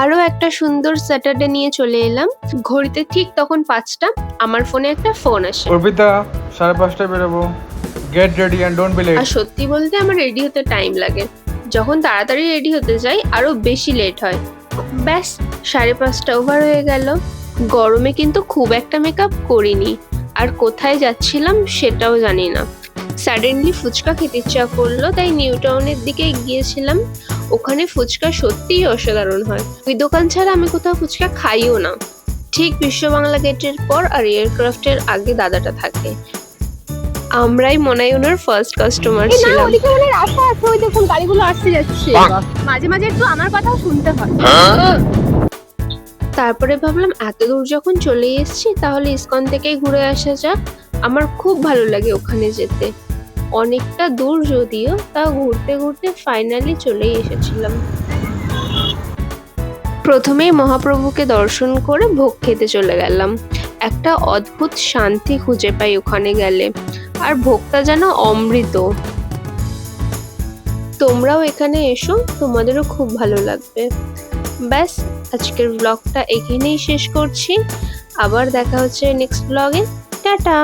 আরও একটা সুন্দর স্যাটারডে নিয়ে চলে এলাম। ঘড়িতে ঠিক তখন পাঁচটা আমার ফোনে একটা ফোন আসে। অর্পিতা সাড়ে পাঁচটায় বেরোবো। Get ready and don't be late আর সত্যি বলতে আমার রেডি হতে টাইম লাগে। যখন তাড়াতাড়ি রেডি হতে যাই আরও বেশি লেট হয়। ব্যাস সাড়ে পাঁচটা ওভার হয়ে গেল। গরমে কিন্তু খুব একটা মেকআপ করিনি। আর কোথায় যাচ্ছিলাম সেটাও জানি না। সাডেনলি ফুচকা খেতে ইচ্ছা করল তাই নিউ টাউনের দিকে গিয়েছিলাম। ওখানে ফুচকা সত্যিই অসাধারণ হয়। ওই দোকান ছাড়া আমি কোথাও ফুচকা খাইও না। ঠিক বিশ্ব বাংলা গেটের পর আর এয়ারক্রাফটের আগে দাদাটা থাকে। আমরাই মনে হয় ওনার ফার্স্ট কাস্টমার ছিলাম। ওদিকে মানে রাস্তা আছে ওই দেখুন গাড়িগুলো আসতে যাচ্ছে। মাঝে মাঝে একটু আমার কথাও শুনতে হয়। তারপরে ভাবলাম এত দূর যখন চলে এসেছি তাহলে ইসকন থেকেই ঘুরে আসা যাক। আমার খুব ভালো লাগে ওখানে যেতে। অনেকটা দূর যদিও তা ঘুরতে ঘুরতে ফাইনালি চলেই এসেছিলাম। প্রথমেই মহাপ্রভুকে দর্শন করে ভোগ খেতে চলে গেলাম। একটা অদ্ভুত শান্তি খুঁজে পাই ওখানে গেলে। আর ভোগটা যেন অমৃত। তোমরাও এখানে এসো, তোমাদেরও খুব ভালো লাগবে। ব্যাস, আজকের ব্লগটা এখানেই শেষ করছি। আবার দেখা হচ্ছে নেক্সট ব্লগে টাটা!